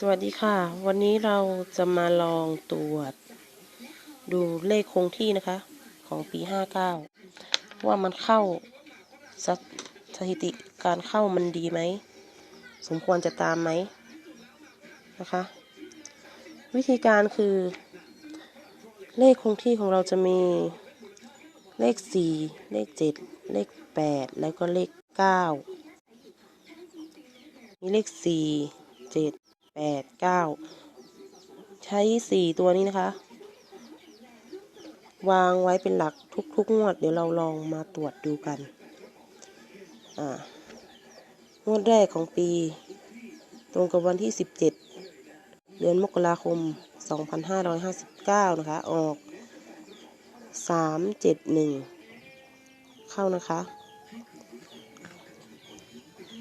สวัสดีค่ะ วันนี้เราจะมาลองตรวจ ดูเลขคงที่นะคะ ของปี 59 ว่ามันเข้าสถสถิติการเข้ามันดีไหม สมควรจะตามไหมนะคะ วิธีการคือ เลขคงที่ของเราจะมีเลข 4 เลข 7 เลข 8 แล้วก็เลข 9 มีเลข 4 7 แปดเก้าใช้สี่ตัวนี้นะคะ วางไว้เป็นหลักทุกๆงวด เดี๋ยวเราลองมาตรวจดูกัน อ่างวดแรกของปี ตรงกับวันที่สิบเจ็ดเดือนมกราคมสองพันห้าร้อยห้าสิบเก้านะคะ ออกสามเจ็ดหนึ่งเข้านะคะ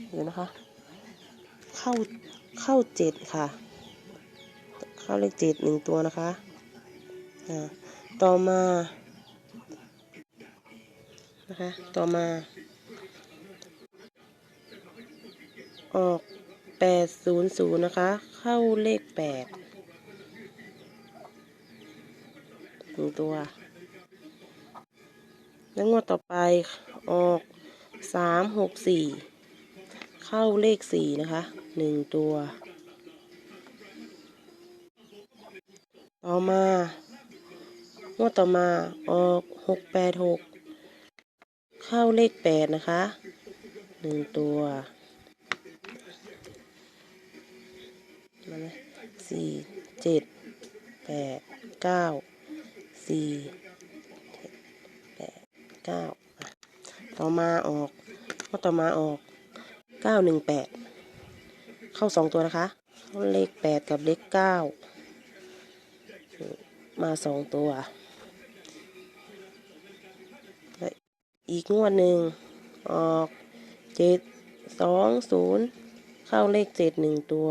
เดี๋ยวนะคะ เข้า เข้าเจ็ดค่ะ เข้าเลขเจ็ดหนึ่งตัวนะคะอ่าต่อมานะคะต่อมา ออกแปดศูนย์ศูนย์นะคะ เข้าเลขแปดหนึ่งตัว แล้วงวดต่อไปออกสามหกสี่เข้าเลขสี่นะคะ หนึ่งตัว ต่อมางวดต่อมาออกหกแปดหกเข้าเลขแปดนะคะหนึ่งตัวมาไหมสี่เจ็ดแปดเก้าสี่แปดเก้าต่อมาออกงวดต่อมาออกเก้าหนึ่งแปด เข้าสองตัวนะคะ เลขแปดกับเลขเก้ามาสองตัว อีกงวดหนึ่งออกเจ็ดสองศูนย์เข้าเลขเจ็ดหนึ่งตัว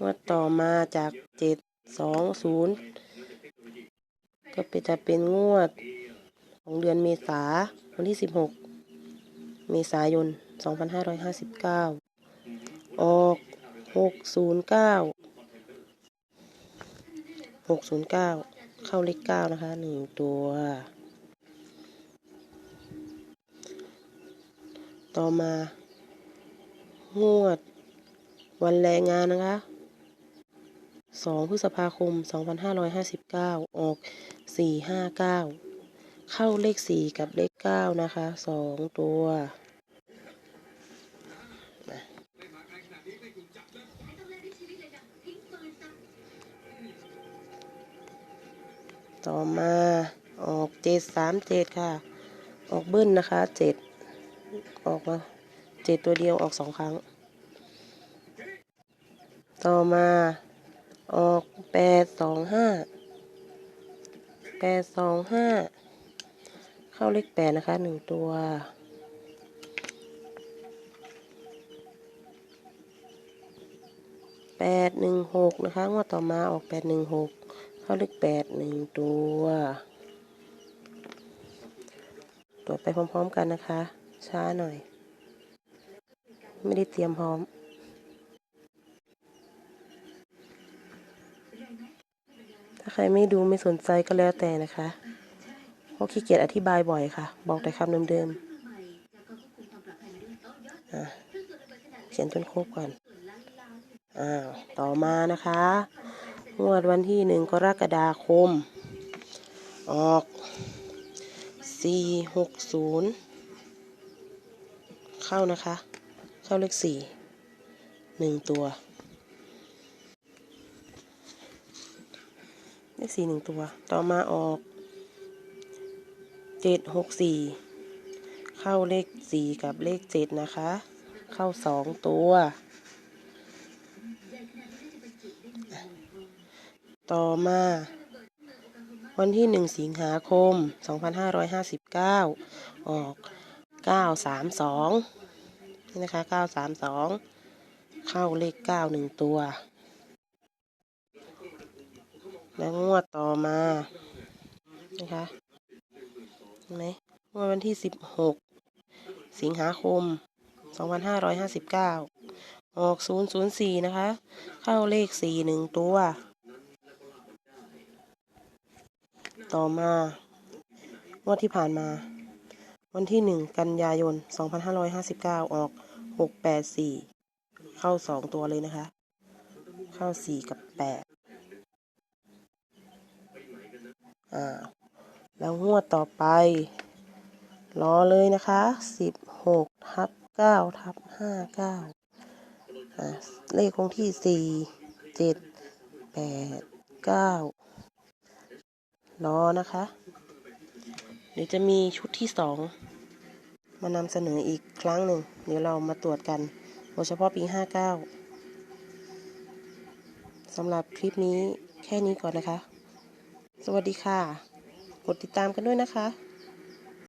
งวดต่อมาจากเจ็ดสองศูนย์ ก็เป็นจะเป็นงวด ของเดือนเมษาวันที่สิบหกเมษายนสองพันห้าร้อยห้าสิบเก้าออกหกศูนย์เก้าหกศูนย์เก้าเข้าเลขเก้านะคะหนึ่งตัว ต่อมา งวด วันแรงงานนะคะสองพฤษภาคม 2559 ออก 459เก้าเข้าเลข4กับเลข9นะคะสองตัวต่อมาออก737ค่ะ ออกเบิ้ลนะคะ7ออกมา7ตัวเดียวออก2ครั้ง ต่อมาออกแปดสองห้า ปดสองห้าเข้าเลขแปดนะคะหนึ่งตัวแปดหนึ่งหกนะคะงวดต่อมาออกแปดหนึ่งหกเข้าเลขแปดหนึ่งตัวตรวจไปพร้อมๆกันนะคะ ช้าหน่อย ไม่ได้เตรียมพร้อม ถ้า ใครไม่ดูไม่สนใจก็แล้วแต่นะคะเพราะขี้เกียจอธิบายบ่อยค่ะ บอกแต่คำเดิมๆเขียนจนครบก่อน อ้าว ต่อมานะคะ งวดวันที่หนึ่งกรกฎาคม ออกสี่หกศูนย์เข้านะคะ เข้าเลขสี่หนึ่งตัว เล ขสี่หนึ่งตัว ต่อมาออกเจ็ดหกสี่เข้าเลขสี่กับเลขเจ็ดนะคะ เข้าสองตัว ต่อมา วันที่หนึ่งสิงหาคมสองพันห้าร้อยห้าสิบเก้าออกเก้าสามสองนี่นะคะเก้าสามสองเข้าเลขเก้าหนึ่งตัว และงวดต่อมานะคะเห็นไหมงวดวันที่สิบหกสิงหาคมสองพันห้าร้อยห้าสิบเก้าออกศูนย์ศูนย์สี่นะคะ เข้าเลขสี่หนึ่งตัว ต่อมางวดที่ผ่านมา วันที่หนึ่งกันยายนสองพันห้าร้อยห้าสิบเก้าออกหกแปดสี่เข้าสองตัวเลยนะคะ เข้าสี่กับแปด อ่าแล้วงวดต่อไป รอเลยนะคะสิบหกทับเก้าทับห้าเก้าอ่าเลขคงที่สี่เจ็ดแปดเก้ารอนะคะ เดี๋ยวจะมีชุดที่สองมานำเสนออีกครั้งหนึ่ง เดี๋ยวเรามาตรวจกันโดยเฉพาะปีห้าเก้าสำหรับคลิปนี้แค่นี้ก่อนนะคะ สวัสดีค่ะ กดติดตามกันด้วยนะคะ